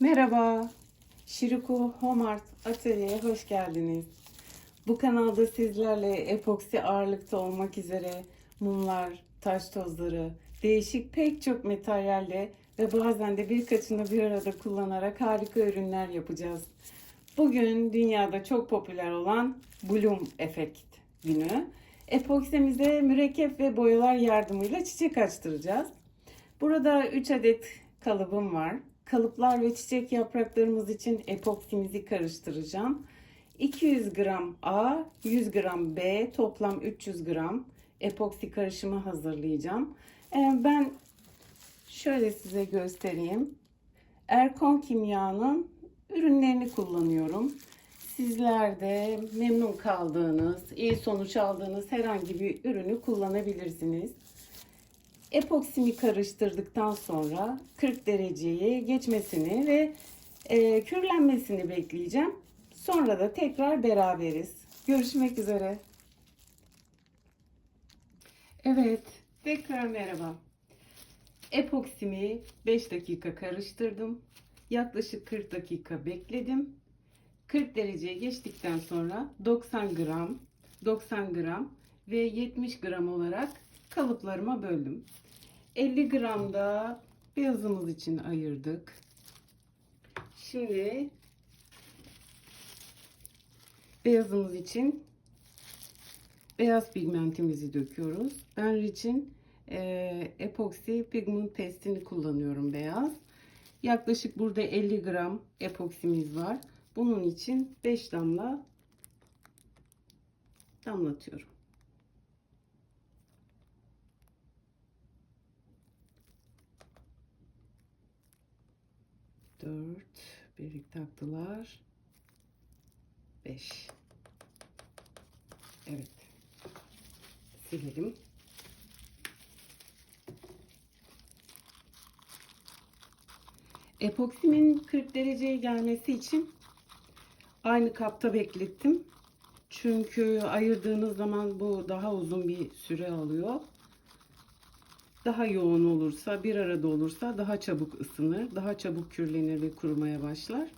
Merhaba, Şiriku Home Art Atölye'ye hoş geldiniz. Bu kanalda sizlerle epoksi ağırlıkta olmak üzere mumlar, taş tozları, değişik pek çok materyalle ve bazen de birkaçını bir arada kullanarak harika ürünler yapacağız. Bugün dünyada çok popüler olan Bloom Effect günü. Epoksimize mürekkep ve boyalar yardımıyla çiçek açtıracağız. Burada 3 adet kalıbım var. Kalıplar ve çiçek yapraklarımız için epoksimizi karıştıracağım. 200 gram A, 100 gram B, toplam 300 gram epoksi karışımı hazırlayacağım. Ee, Ben şöyle size göstereyim. Erkon Kimya'nın ürünlerini kullanıyorum. Sizler de memnun kaldığınız, iyi sonuç aldığınız herhangi bir ürünü kullanabilirsiniz. Epoksimi karıştırdıktan sonra 40 dereceye geçmesini ve e, kürlenmesini bekleyeceğim. Sonra da tekrar beraberiz. Görüşmek üzere. Evet, tekrar merhaba. Epoksimi 5 dakika karıştırdım. Yaklaşık 40 dakika bekledim. 40 dereceye geçtikten sonra 90 gram, 90 gram ve 70 gram olarak kalıplarıma böldüm. 50 gram da beyazımız için ayırdık. Şimdi beyazımız için beyaz pigmentimizi döküyoruz. Ben için e, epoksi pigment pestini kullanıyorum beyaz. Yaklaşık burada 50 gram epoksimiz var. Bunun için 5 damla damlatıyorum. Dört. Birlikte taktılar. Beş. Evet. Silelim. Epoksimin 40 dereceye gelmesi için aynı kapta beklettim. Çünkü ayırdığınız zaman bu daha uzun bir süre alıyor. Daha yoğun olursa, bir arada olursa daha çabuk ısınır, daha çabuk kürlenir ve kurumaya başlar.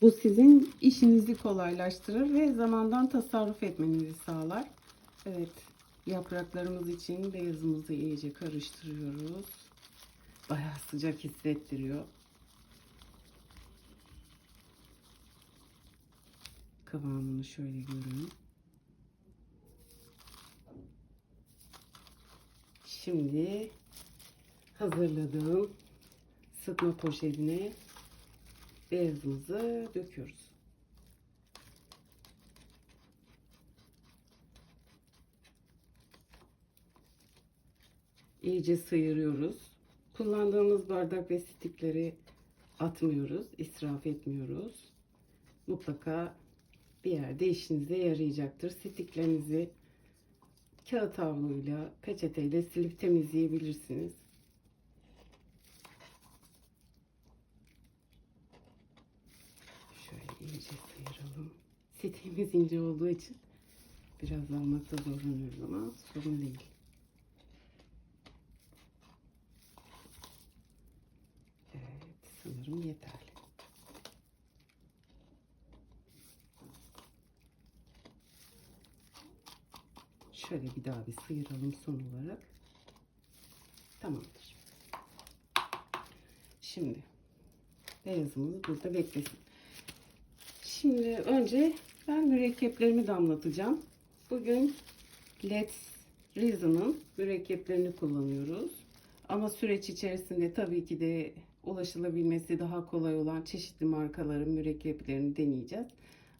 Bu sizin işinizi kolaylaştırır ve zamandan tasarruf etmenizi sağlar. Evet, yapraklarımız için beyazımızı iyice karıştırıyoruz. Bayağı sıcak hissettiriyor. Kıvamını şöyle görün. Şimdi hazırladığım sıkma poşetine beyazımızı döküyoruz. İyice sıyırıyoruz. Kullandığımız bardak ve stikleri atmıyoruz, israf etmiyoruz. Mutlaka bir yerde işinize yarayacaktır. Stiklerinizi kağıt havluyla, peçeteyle silip temizleyebilirsiniz. Şöyle iyice sıyıralım. Setiğimiz ince olduğu için biraz almakta zorlanıyoruz ama sorun değil. Evet, sanırım yeterli. Şöyle bir daha bir sıyıralım son olarak. Tamamdır. Şimdi beyazımız burada beklesin. Şimdi önce ben mürekkeplerimi damlatacağım. Bugün Let's Reason'ın mürekkeplerini kullanıyoruz. Ama süreç içerisinde tabii ki de ulaşılabilmesi daha kolay olan çeşitli markaların mürekkeplerini deneyeceğiz.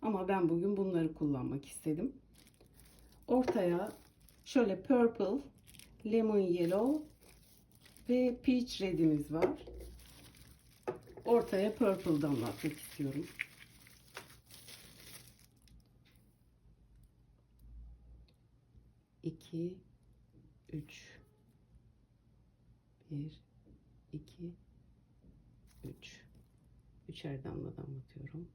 Ama ben bugün bunları kullanmak istedim. Ortaya şöyle purple, lemon yellow ve peach red'imiz var. Ortaya purple damlatmak istiyorum. İki, üç, bir, iki, üç. Üçer damla damlatıyorum.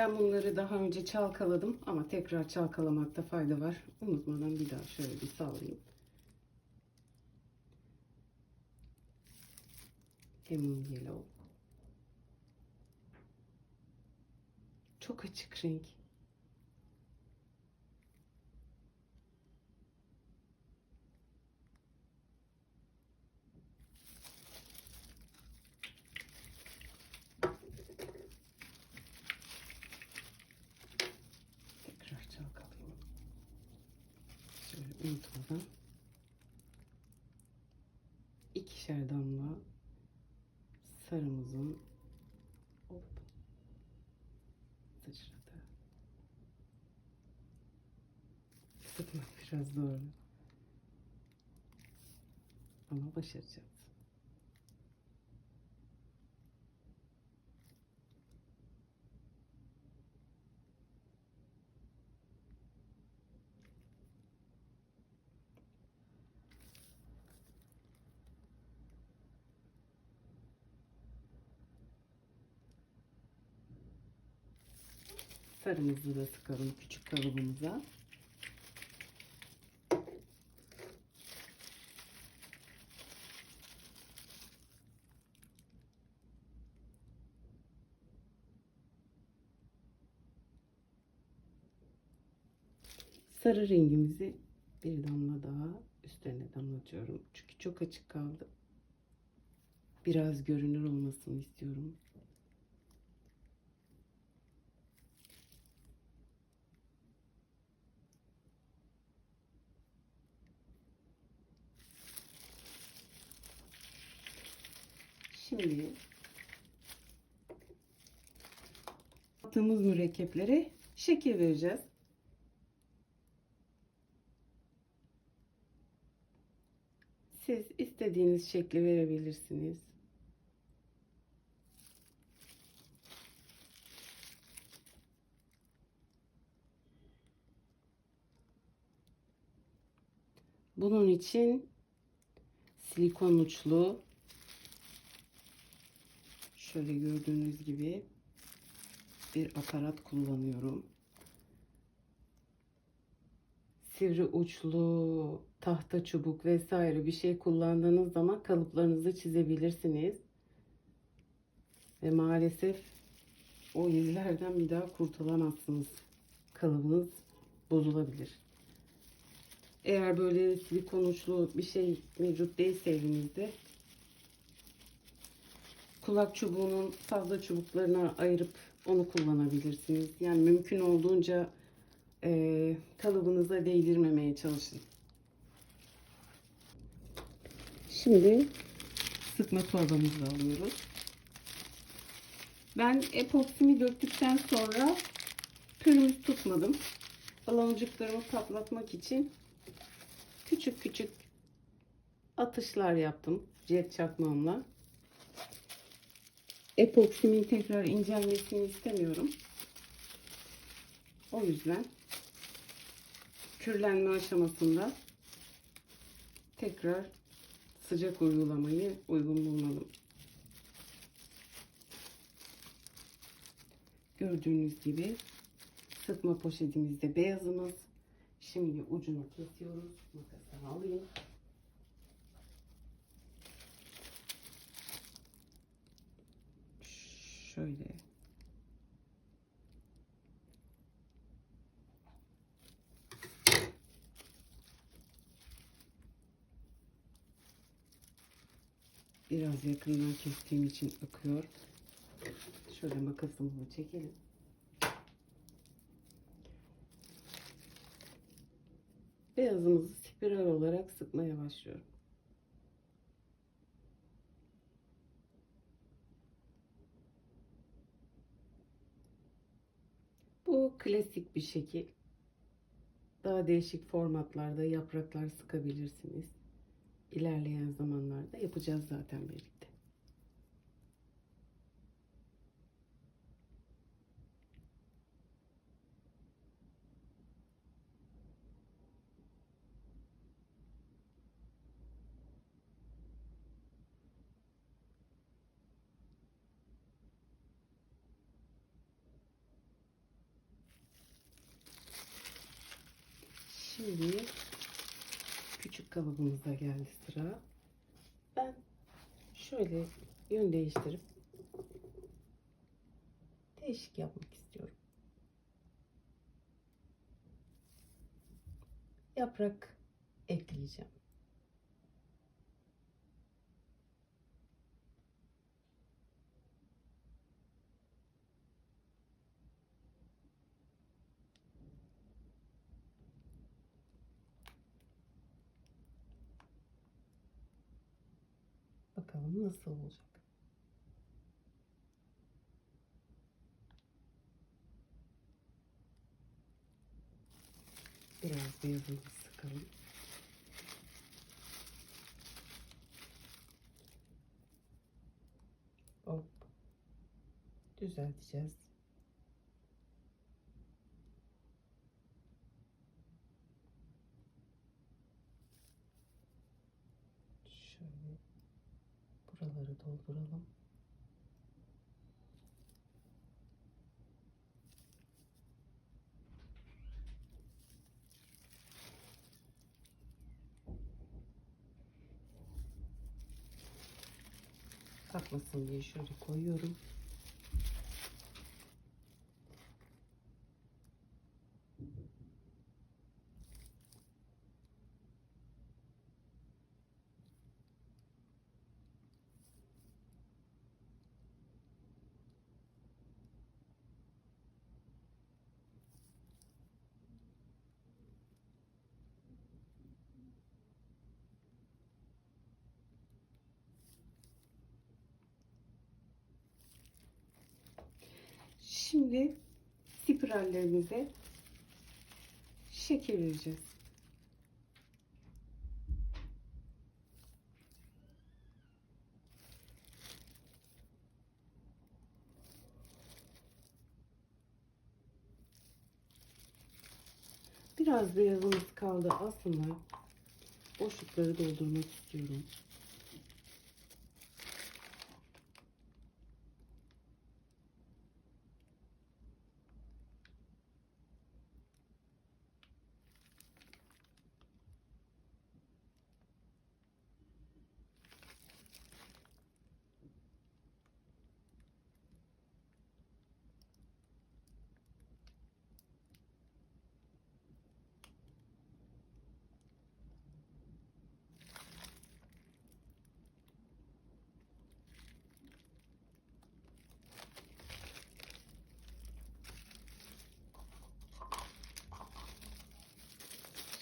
Ben bunları daha önce çalkaladım ama tekrar çalkalamakta fayda var. Unutmadan bir daha şöyle bir sallayayım. Lemon Yellow. Çok açık renk. Tekrar çalkalayayım. Şöyle unutmadan. ikişer damla sarımızın hop sıçradı. Sıkmak biraz zor. Ama başaracağız. Sarımızı da sıkalım küçük kalıbımıza. Sarı rengimizi bir damla daha üstlerine damlatıyorum. Çünkü çok açık kaldı. Biraz görünür olmasını istiyorum. Şimdi attığımız mürekkeplere şekil vereceğiz. Siz istediğiniz şekli verebilirsiniz. Bunun için silikon uçlu şöyle gördüğünüz gibi bir aparat kullanıyorum. Sivri uçlu tahta çubuk vesaire bir şey kullandığınız zaman kalıplarınızı çizebilirsiniz. Ve maalesef o izlerden bir daha kurtulamazsınız. Kalıbınız bozulabilir. Eğer böyle silikon uçlu bir şey mevcut değilse evinizde kulak çubuğunun fazla çubuklarına ayırıp onu kullanabilirsiniz. Yani mümkün olduğunca e, kalıbınıza değdirmemeye çalışın. Şimdi sıkma torbamızı alıyoruz. Ben epoksimi döktükten sonra pürümüz tutmadım. Baloncuklarımı patlatmak için küçük küçük atışlar yaptım jet çakmağımla. Epoksimin tekrar incelmesini istemiyorum. O yüzden kürlenme aşamasında tekrar sıcak uygulamayı uygun bulmalım. Gördüğünüz gibi sıkma poşetimizde beyazımız. Şimdi ucunu kesiyoruz. Makasını alayım. Şöyle Biraz yakından kestiğim için akıyor. Şöyle makasımızı çekelim. Beyazımızı spiral olarak sıkmaya başlıyorum. Bu klasik bir şekil. Daha değişik formatlarda yapraklar sıkabilirsiniz ilerleyen zamanlarda yapacağız zaten birlikte. Şimdi kalıbımıza geldi sıra. Ben şöyle yön değiştirip değişik yapmak istiyorum. Yaprak ekleyeceğim. Bakalım nasıl olacak. Biraz beyazını sıkalım. Hop. Düzelteceğiz. Şöyle buraları dolduralım. Kalkmasın diye şöyle koyuyorum. Şimdi spirallerimize şekil vereceğiz. Biraz beyazımız kaldı. Aslında boşlukları doldurmak istiyorum.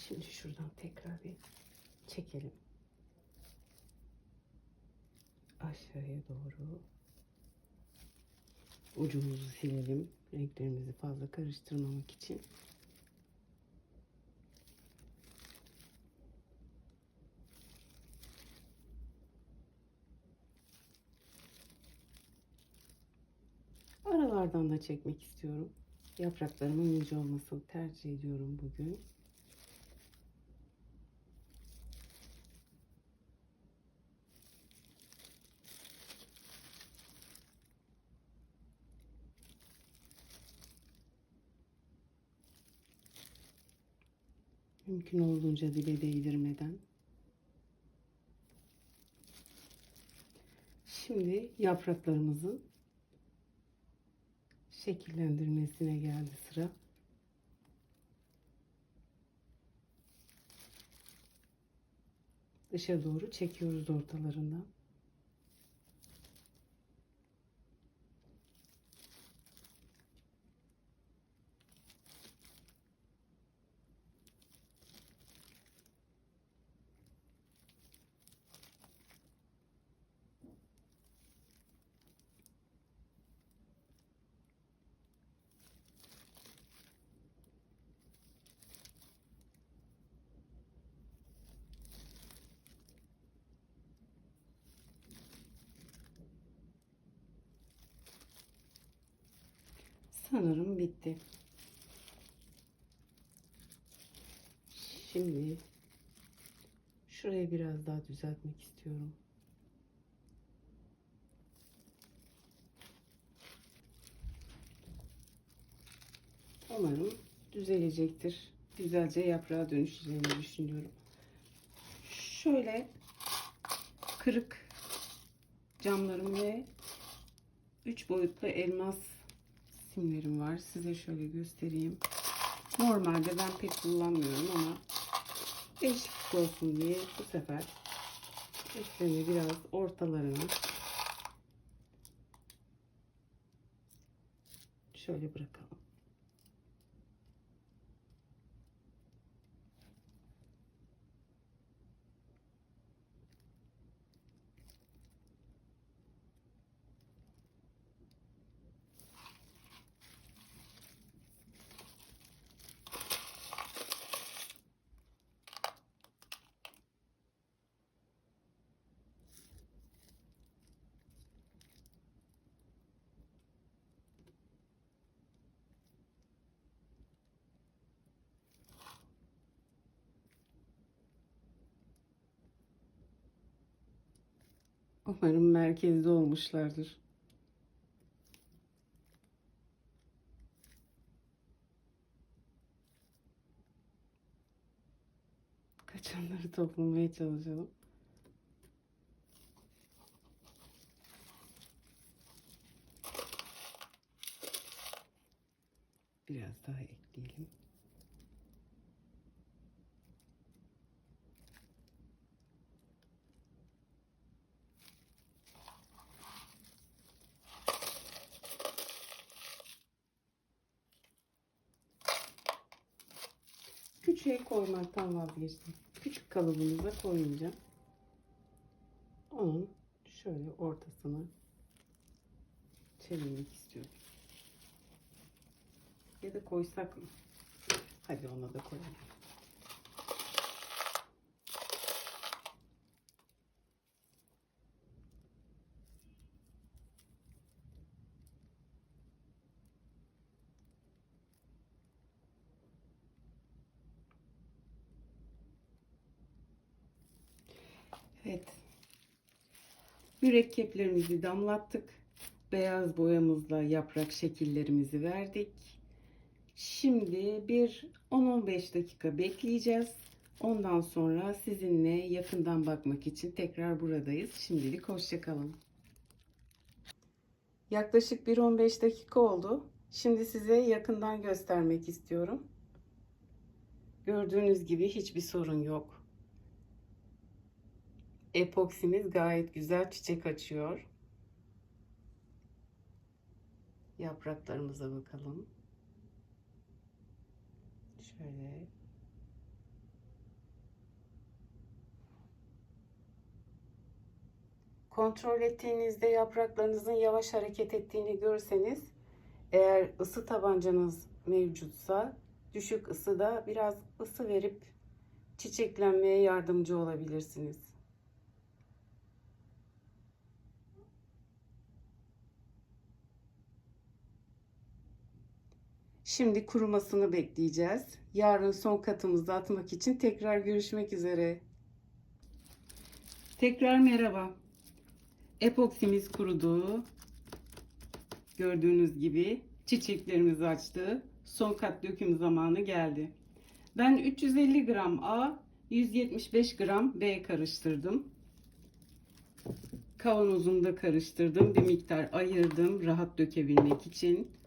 Şimdi şuradan tekrar bir çekelim. Aşağıya doğru. Ucumuzu silelim. Renklerimizi fazla karıştırmamak için. Aralardan da çekmek istiyorum. Yapraklarımın ince olmasını tercih ediyorum bugün. Mümkün olduğunca dibe değdirmeden. Şimdi yapraklarımızın şekillendirmesine geldi sıra. Dışa doğru çekiyoruz ortalarından. Sanırım bitti. Şimdi şurayı biraz daha düzeltmek istiyorum. Umarım düzelecektir. güzelce yaprağa dönüşeceğini düşünüyorum. Şöyle kırık camlarım ve 3 boyutlu elmas simlerim var. Size şöyle göstereyim. Normalde ben pek kullanmıyorum ama değişiklik olsun diye bu sefer üstlerine biraz ortalarına şöyle bırakalım. Umarım merkezde olmuşlardır. Kaçanları toplamaya çalışalım. Biraz daha ekleyelim. Küçüğe koymaktan vazgeçtim. Küçük kalıbımıza koyunca onun şöyle ortasını çevirmek istiyorum. Ya da koysak mı? Hadi ona da koyalım. Evet. Mürekkeplerimizi damlattık. Beyaz boyamızla yaprak şekillerimizi verdik. Şimdi bir 10-15 dakika bekleyeceğiz. Ondan sonra sizinle yakından bakmak için tekrar buradayız. Şimdilik hoşçakalın. Yaklaşık bir 15 dakika oldu. Şimdi size yakından göstermek istiyorum. Gördüğünüz gibi hiçbir sorun yok. Epoksimiz gayet güzel çiçek açıyor. Yapraklarımıza bakalım. Şöyle. Kontrol ettiğinizde yapraklarınızın yavaş hareket ettiğini görseniz eğer ısı tabancanız mevcutsa düşük ısıda biraz ısı verip çiçeklenmeye yardımcı olabilirsiniz. Şimdi kurumasını bekleyeceğiz. Yarın son katımızı atmak için tekrar görüşmek üzere. Tekrar merhaba. Epoksimiz kurudu. Gördüğünüz gibi çiçeklerimiz açtı. Son kat döküm zamanı geldi. Ben 350 gram A, 175 gram B karıştırdım. Kavanozumda karıştırdım. Bir miktar ayırdım rahat dökebilmek için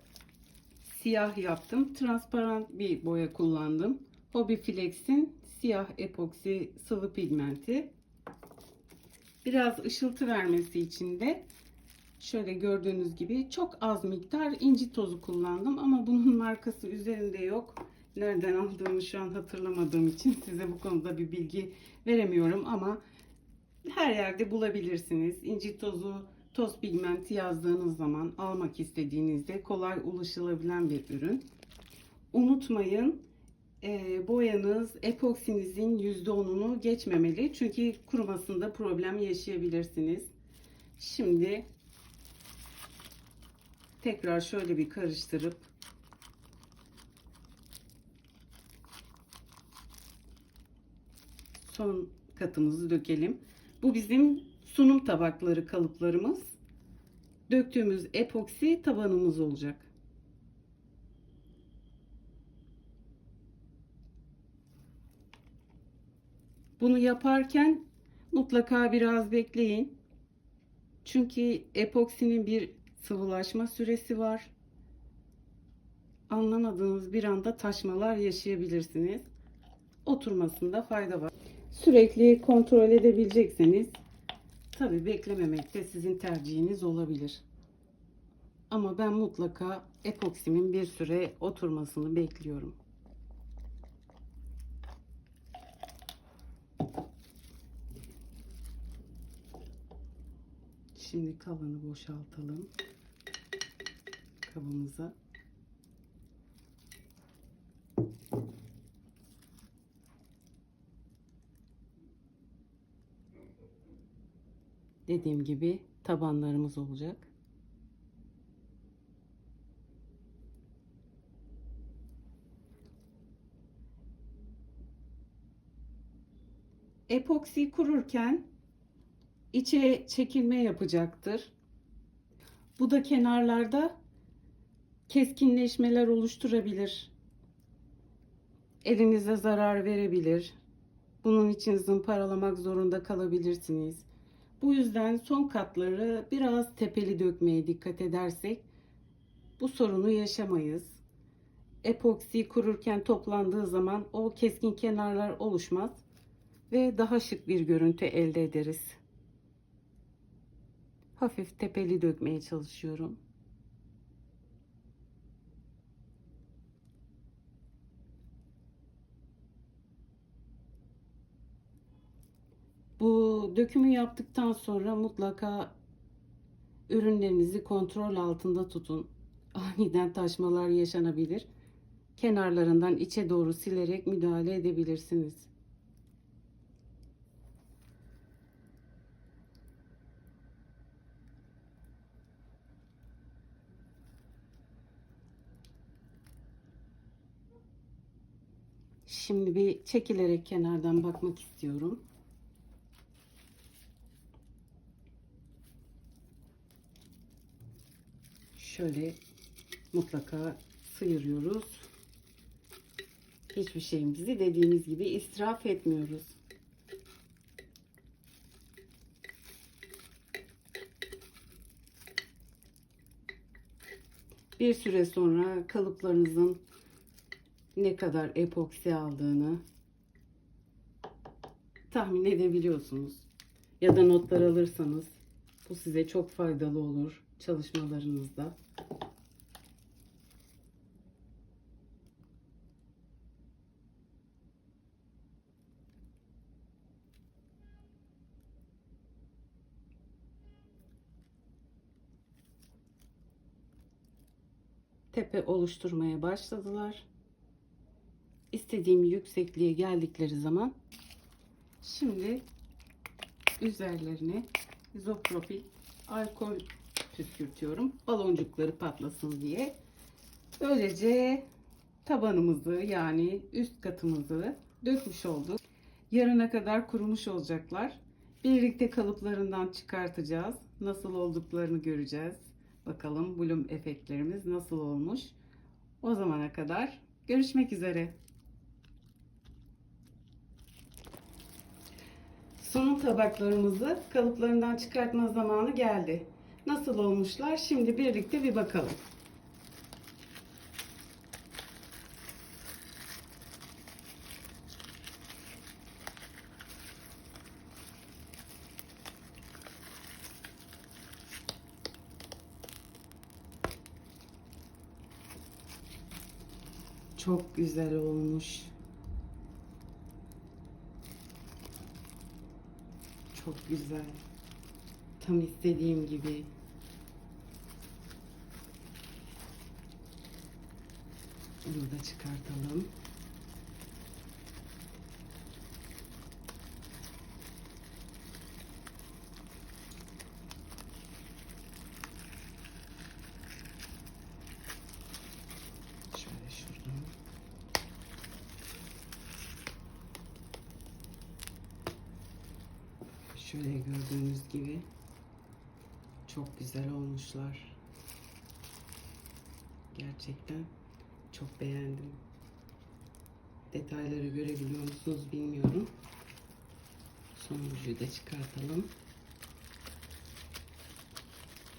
siyah yaptım. Transparan bir boya kullandım. Hobby Flex'in siyah epoksi sıvı pigmenti. Biraz ışıltı vermesi için de şöyle gördüğünüz gibi çok az miktar inci tozu kullandım ama bunun markası üzerinde yok. Nereden aldığımı şu an hatırlamadığım için size bu konuda bir bilgi veremiyorum ama her yerde bulabilirsiniz. İnci tozu toz pigmenti yazdığınız zaman almak istediğinizde kolay ulaşılabilen bir ürün. Unutmayın e, boyanız epoksinizin %10'unu geçmemeli. Çünkü kurumasında problem yaşayabilirsiniz. Şimdi tekrar şöyle bir karıştırıp son katımızı dökelim. Bu bizim sunum tabakları kalıplarımız. Döktüğümüz epoksi tabanımız olacak. Bunu yaparken mutlaka biraz bekleyin. Çünkü epoksinin bir sıvılaşma süresi var. Anlamadığınız bir anda taşmalar yaşayabilirsiniz. Oturmasında fayda var. Sürekli kontrol edebilecekseniz tabi beklememek de sizin tercihiniz olabilir. Ama ben mutlaka epoksimin bir süre oturmasını bekliyorum. Şimdi kalanı boşaltalım kabımıza. Dediğim gibi tabanlarımız olacak. Epoksi kururken içe çekilme yapacaktır. Bu da kenarlarda keskinleşmeler oluşturabilir. Elinize zarar verebilir. Bunun için zımparalamak zorunda kalabilirsiniz. Bu yüzden son katları biraz tepeli dökmeye dikkat edersek bu sorunu yaşamayız. Epoksi kururken toplandığı zaman o keskin kenarlar oluşmaz ve daha şık bir görüntü elde ederiz. Hafif tepeli dökmeye çalışıyorum. Bu dökümü yaptıktan sonra mutlaka ürünlerinizi kontrol altında tutun. Aniden taşmalar yaşanabilir. Kenarlarından içe doğru silerek müdahale edebilirsiniz. Şimdi bir çekilerek kenardan bakmak istiyorum. Şöyle mutlaka sıyırıyoruz. Hiçbir şeyimizi dediğimiz gibi israf etmiyoruz. Bir süre sonra kalıplarınızın ne kadar epoksi aldığını tahmin edebiliyorsunuz. Ya da notlar alırsanız bu size çok faydalı olur çalışmalarınızda. Tepe oluşturmaya başladılar istediğim yüksekliğe geldikleri zaman şimdi üzerlerine izopropil alkol püskürtüyorum. Baloncukları patlasın diye. Böylece tabanımızı yani üst katımızı dökmüş olduk. Yarına kadar kurumuş olacaklar. Birlikte kalıplarından çıkartacağız. Nasıl olduklarını göreceğiz. Bakalım bloom efektlerimiz nasıl olmuş. O zamana kadar görüşmek üzere. Sunum tabaklarımızı kalıplarından çıkartma zamanı geldi. Nasıl olmuşlar? Şimdi birlikte bir bakalım. Çok güzel olmuş. Çok güzel. Tam istediğim gibi. Bunu da çıkartalım. Şöyle gördüğünüz gibi çok güzel olmuşlar. Gerçekten çok beğendim. Detayları görebiliyor musunuz bilmiyorum. Sonuncuyu da çıkartalım.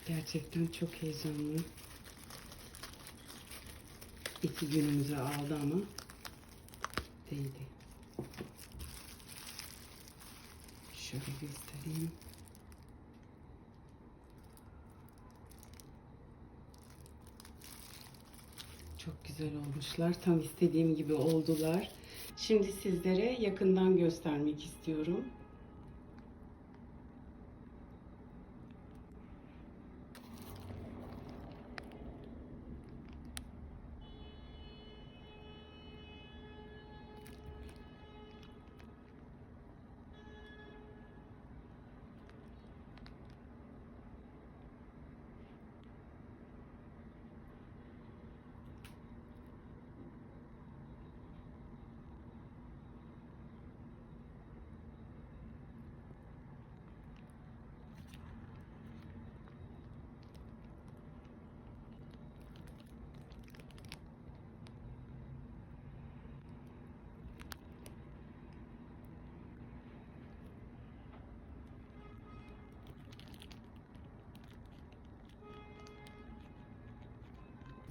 Gerçekten çok heyecanlı. İki günümüzü aldı ama değdi. Şöyle göstereyim. Çok güzel olmuşlar. Tam istediğim gibi oldular. Şimdi sizlere yakından göstermek istiyorum.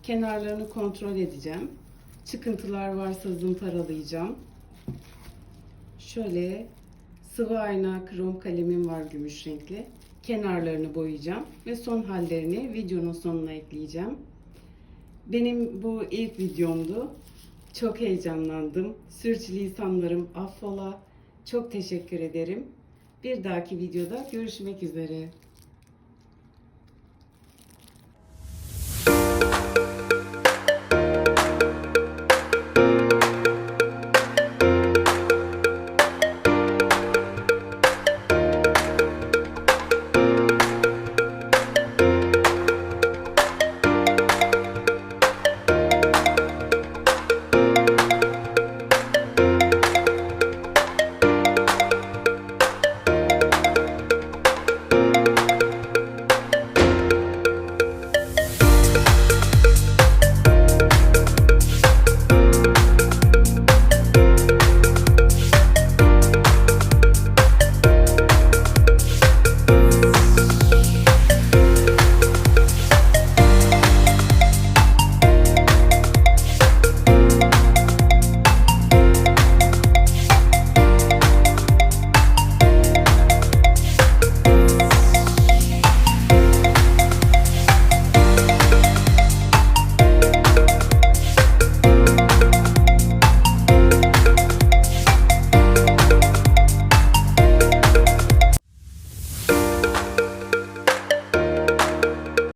Kenarlarını kontrol edeceğim. Çıkıntılar varsa zımparalayacağım. Şöyle sıvı ayna krom kalemim var gümüş renkli. Kenarlarını boyayacağım ve son hallerini videonun sonuna ekleyeceğim. Benim bu ilk videomdu. Çok heyecanlandım. Sürçülisanlarım affola. Çok teşekkür ederim. Bir dahaki videoda görüşmek üzere.